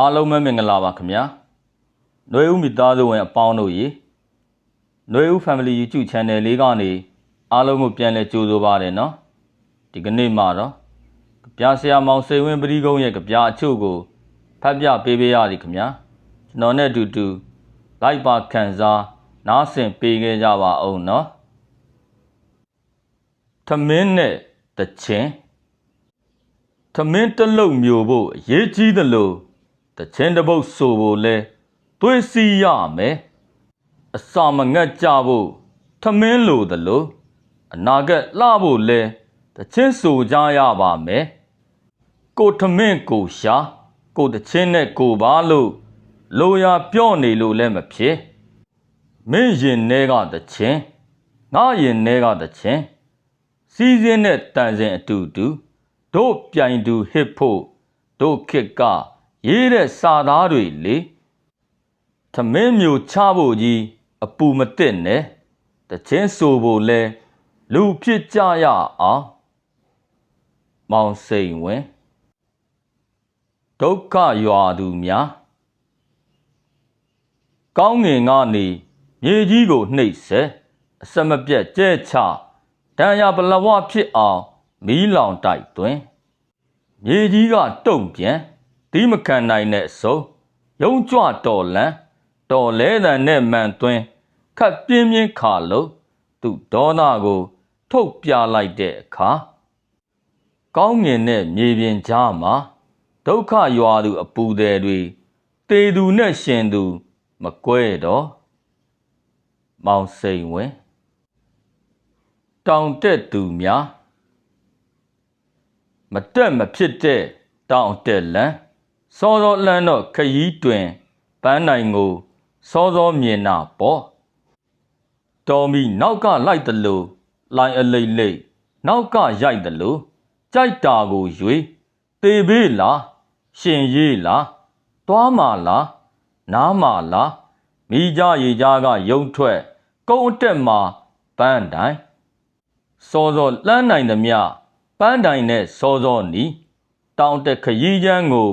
အားလုံးပဲမင်္ဂလာပါခင်ဗျာနှွေဦးမိသားစုဝင်အပေါင်းတို့ရေနှွေဦး Family YouTube Channel လေးကနေအားလုံးကိုပြန်လည်ကြိုဆိုပါတယ်နော်ဒီကနေ့မှာတော့ကြပြဆရာမောင်စိန်ဝင်းပရိကုံးရဲ့ကြပြအချို့ကိုဖတ်ပြပေးပေးရစီခင်ဗျာကျွန်တော်နဲ့အတူတူလိုက်ပါခံစားနားဆင်ပေးခဲ့ကြပါအောင်နော်သမင်းနဲ့တခြင်းသမင်းတလုံးမျိုးဖို့အရေးကြီးသလို့ တချင်းတစ်ပုတ်ဆိုဖို့လဲသွေးစီရမယ်အစာမငတ်ကြဖို့သမင်းလိုသလိုအနာဂတ်လှဖို့လဲတချင်းဆိုကြရပါမယ်ကိုသမင်းကိုရှာကိုတချင်းနဲ့ကိုပါလို့လိုရာပြော့နေလို့လည်းမဖြစ်မင်းရင်ထဲကတချင်းငါရင်ထဲကတချင်းစီးစင်းတဲ့တန်စင်အတူတူတို့ပြိုင်သူဟစ်ဖို့တို့ခစ်က ရေးတဲ့စာသားတွေလေသမင်းမျိုးချဖို့ကြီးအပူမတစ်နဲ့တချင်းဆိုဖို့လဲလူဖြစ်ကြရအောင်မောင်စိန်ဝင်ဒုက္ခရွာသူများကောင်းငင်ကနေမြေကြီးကိုနှိပ်ဆဲအစမပြတ်ကြဲချဒဏ်ရာပလဝဖြစ်အောင်မီးလောင်တိုက်သွင်းမြေကြီးကတုံ့ပြန် ဒီမခံနိုင်တဲ့အစုံယုံကြွတော်လန်တော်လဲတန်နဲ့မှန်သွင်းခတ်ပြင်းပြင်းခါလို့သူဒေါသကို ထုတ်ပြလိုက်တဲ့အခါကောင်းငင်နဲ့မြေပြင်ကြားမှာဒုက္ခရွာသူအပူတယ်တွေတေသူနဲ့ရှင်သူ မကွဲတော့မောင်စိန်ဝင်တောင်တက်သူများမတက်မဖြစ်တဲ့တောင်တက်လန်း စောစောလန်းတော့ခရီးတွင်ပန်းနိုင်ကိုစောစောမြင်နာပေါ့တော်မီနောက်ကလိုက်တလို့လိုင်အလိတ်လိတ်နောက်ကရိုက်တလို့ကြိုက်တာကိုရွေတေဘေးလားရှင်ရေးလားသွားမာလားနားမာလားမိကြရေကြကယုံထွက် ကုန်းအတက်မှာပန်းတိုင်းစောစောလှမ်းနိုင်သမျှပန်းတိုင်နဲ့စောစောနီတောင်တက်ခရီးချမ်းကို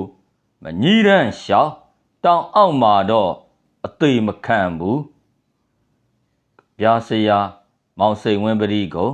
မညီးတန်းရှောက်တောင်အောက်မှာတော့အသေးမခံဘူးဗျာစရာမောင်စိန်ဝင်းပရိကို